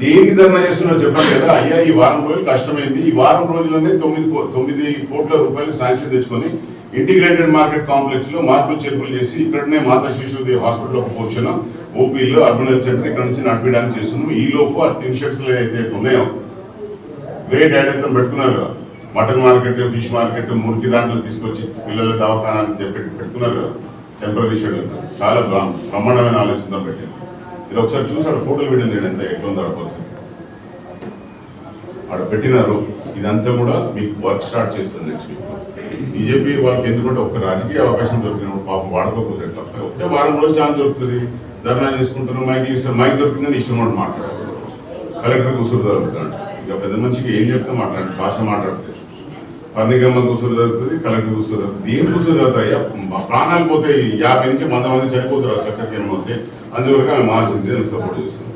దేని ధర్నా చేస్తున్నా చెప్పండి కదా. అయ్యా ఈ వారం రోజులు కష్టమైంది. ఈ వారం రోజుల్లోనే తొమ్మిది తొమ్మిది కోట్ల రూపాయలు శాంక్షన్ తెచ్చుకొని ఇంటిగ్రేటెడ్ మార్కెట్ కాంప్లెక్స్లో మార్పులు చేర్పులు చేసి ఇక్కడనే మాతా శిశుది హాస్పిటల్ ఒక పోర్షన్ ఓపీలో అర్బన్ హెల్త్ సెంటర్ ఇక్కడ నుంచి నడిపించడానికి చేస్తున్నాం ఈ లోపు ఆ ఇన్షర్ట్స్ అయితే ఉన్నాయో గ్రేట్ అయితే పెట్టుకున్నారు కదా. మటన్ మార్కెట్ ఫిష్ మార్కెట్ మురికి దాంట్లో తీసుకొచ్చి పిల్లల దవాఖానా అని చెప్పి పెట్టుకున్నారు కదా. టెంపరీ షెడ్ చాలా బ్రహ్మాండమైన ఆలోచనతో పెట్టారు. ఇది ఒకసారి చూసాడు ఫోటోలు పెట్టింది ఎంత? ఎట్లా ఉందో పరిస్థితి? ఆడ పెట్టినారు. ఇదంతా కూడా మీకు వర్క్ స్టార్ట్ చేస్తుంది నెక్స్ట్ వీక్ బీజేపీ వాళ్ళకి ఎందుకంటే ఒక రాజకీయ అవకాశం దొరికినప్పుడు పాపం వాడుకోకూడదు తప్ప ఒకే వారం రోజు ఛాన్స్ దొరుకుతుంది. ధర్నా చేసుకుంటున్నారు మైక్ ఇస్తారు మైక్ దొరికిందని ఇష్టం కూడా మాట్లాడారు. కలెక్టర్ కూసురు దొరుకుతాడు ఇక పెద్ద మనిషికి ఏం చెప్తే మాట్లాడండి భాష మాట్లాడుతుంది పర్ణికమ్మ కూసురు జరుగుతుంది కలెక్టర్ కూసురు జరుగుతుంది. ఏం కూసురు జరుగుతాయి? ప్రాణాలు పోతాయి. యాభై నుంచి వంద మంది చనిపోతారు స్ట్రక్చర్ కింద పోతే. మార్చింది సపోర్ట్ చేస్తాను